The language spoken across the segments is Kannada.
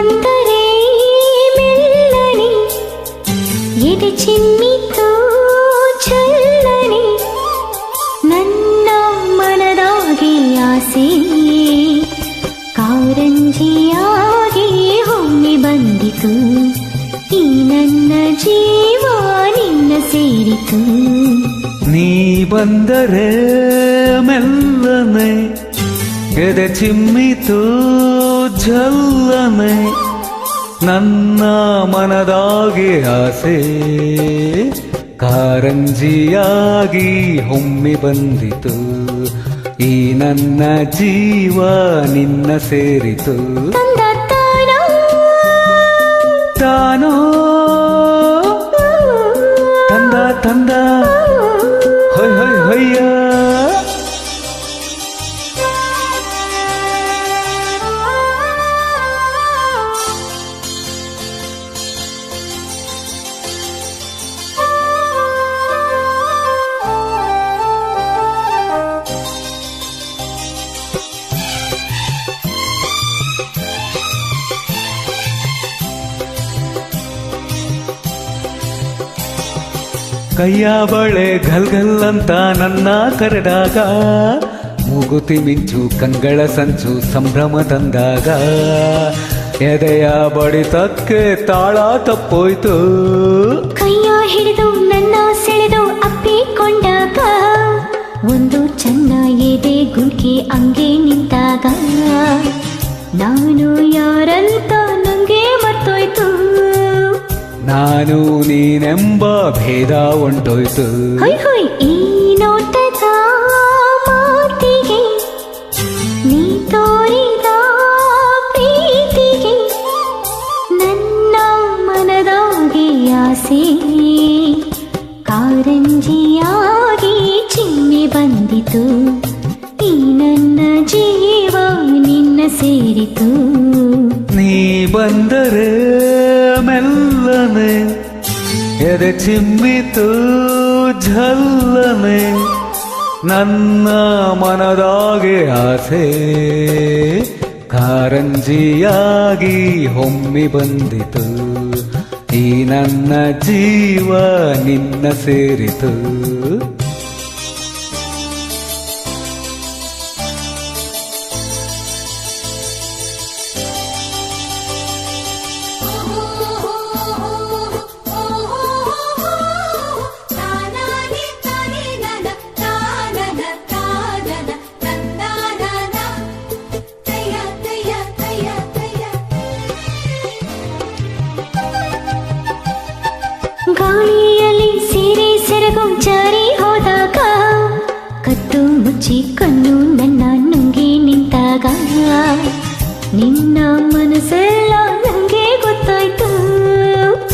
అంతరే మెల్లని ఇది చిన్నితో చల్లని నన్న మనదాగి ఆసే ಕಾರಂಜಿಯಾಗಿ ಒಮ್ಮೆ ಬಂದಿತು ಈ ನನ್ನ ಜೀವ ನಿನ್ನ ಸೇರಿತು ನೀ ಬಂದರೆ ಮೆಲ್ಲನೆ ಎದೆ ಚಿಮ್ಮಿತು ಜಲ್ಲನೆ ನನ್ನ ಮನದಾಗೆ ಆಸೆ. ಕಾರಂಜಿಯಾಗಿ ಹೊಮ್ಮಿ ಬಂದಿತು. ಈ ನನ್ನ ಜೀವ ನಿನ್ನ ಸೇರಿತು. ತಾನೋ? ತಾನ? ಕೈಯ ಬಳೆ ಗಲ್ಗಲ್ಲಂತ ನನ್ನ ಕರೆದಾಗ, ಮೂಗುತಿ ಮಿಂಚು ಕಂಗಳ ಸಂಚು ಸಂಭ್ರಮ ತಂದಾಗ, ಎದೆಯ ಬಡಿತಕ್ಕೆ ತಾಳ ತಪ್ಪೋಯ್ತು. ಕೈಯ ಹಿಡಿದು, ನನ್ನ ಸೆಳೆದು ಅಪ್ಪಿಕೊಂಡಾಗ, ಒಂದು ಚನ್ನ ಎದೆ ಗುಂಕಿ ಅಂಗೆ ನಿಂತಾಗ ನಾನು ಯಾರಂತ ನಾನು ನೀನೆಂಬ ಭೇದ ಹೊಯ್ ಈ ನೋಟದ ಮಾತಿಗೆ ನೀ ತೋರಿದ ಪ್ರೀತಿಗೆ ನನ್ನ ಮನದಾಗೆ ಆಸೆ. ಕಾರಂಜಿಯಾಗಿ ಚಿಮ್ಮಿ ಬಂದಿತು. ಈ ನನ್ನ ಜೀವ ನಿನ್ನ ಸೇರಿತು. ನೀ ಬಂದರೆ ಎದೆ ಚಿಮ್ಮಿತು ಝಲ್ಲನೆ ನನ್ನ ಮನದಾಗೆ ಆಸೆ. ಕಾರಂಜಿಯಾಗಿ ಹೊಮ್ಮಿ ಬಂದಿತು ಈ ನನ್ನ ಜೀವ ನಿನ್ನ ಸೇರಿತು. ಗಾಳಿಯಲ್ಲಿ ಸೀರೆ ಸೆರಗು ಜಾರಿ ಹೋದಾಗ ಕತ್ತು ಮುಚ್ಚಿ ಕಣ್ಣು ನನ್ನ ನುಂಗಿ ನಿಂತಾಗ. ನಿನ್ನ ಮನಸ್ಸೆಲ್ಲ ನಂಗೆ ಗೊತ್ತಾಯ್ತು.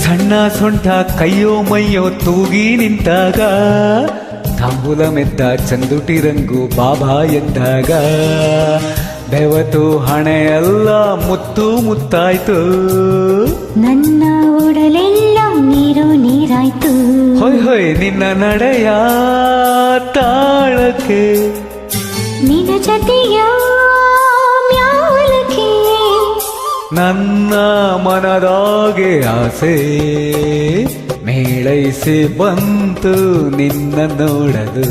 ಸಣ್ಣ ಸೊಂಟ ಕೈಯೋ ಮೈಯೋ ತೂಗಿ ನಿಂತಾಗ. ತಾಂಬೂಲ ಮೆದ್ದ ಚಂದುಟಿ ರಂಗು ಬಾಬಾ ಎಂದಾಗ. ಬೆವತು ಹಣೆಯೆಲ್ಲ ಮುತ್ತು ಮುತ್ತಾಯ್ತು. ನನ್ನ ನೀರಾಯ್ತು ಹೊಯ್ ಹೊಯ್ ನಿನ್ನ ನಡೆಯ ತಾಳಕ್ಕೆ. ನಿನ್ನ ಜತೆಯ ಮ್ಯಾಲಕ್ಕೆ. ನನ್ನ ಮನದಾಗೆ ಆಸೆ ಮೇಳೈಸಿ ಬಂತು ನಿನ್ನ ನೋಡಲು.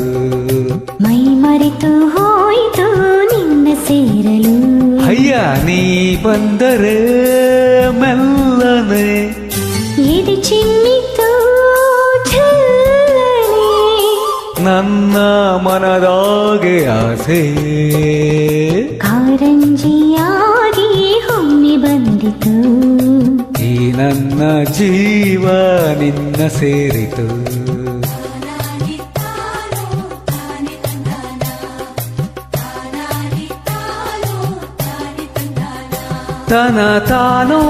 ಮೈ ಮರೆತು ಹೋಯ್ತು ನಿನ್ನ ಸೇರಲು. ಅಯ್ಯ ನೀ ಬಂದರೆ ಮೆಲ್ಲನೆ. ಎದೆ ಚಿಮ್ಮಿತು ನನ್ನ ಮನದಾಗೆ ಆಸೆ. ಕಾರಂಜಿಯಾಗಿ ಹೊಮ್ಮಿ ಬಂದಿತು. ಈ ನನ್ನ ಜೀವ ನಿನ್ನ ಸೇರಿತು. ತನ ತಾನೋ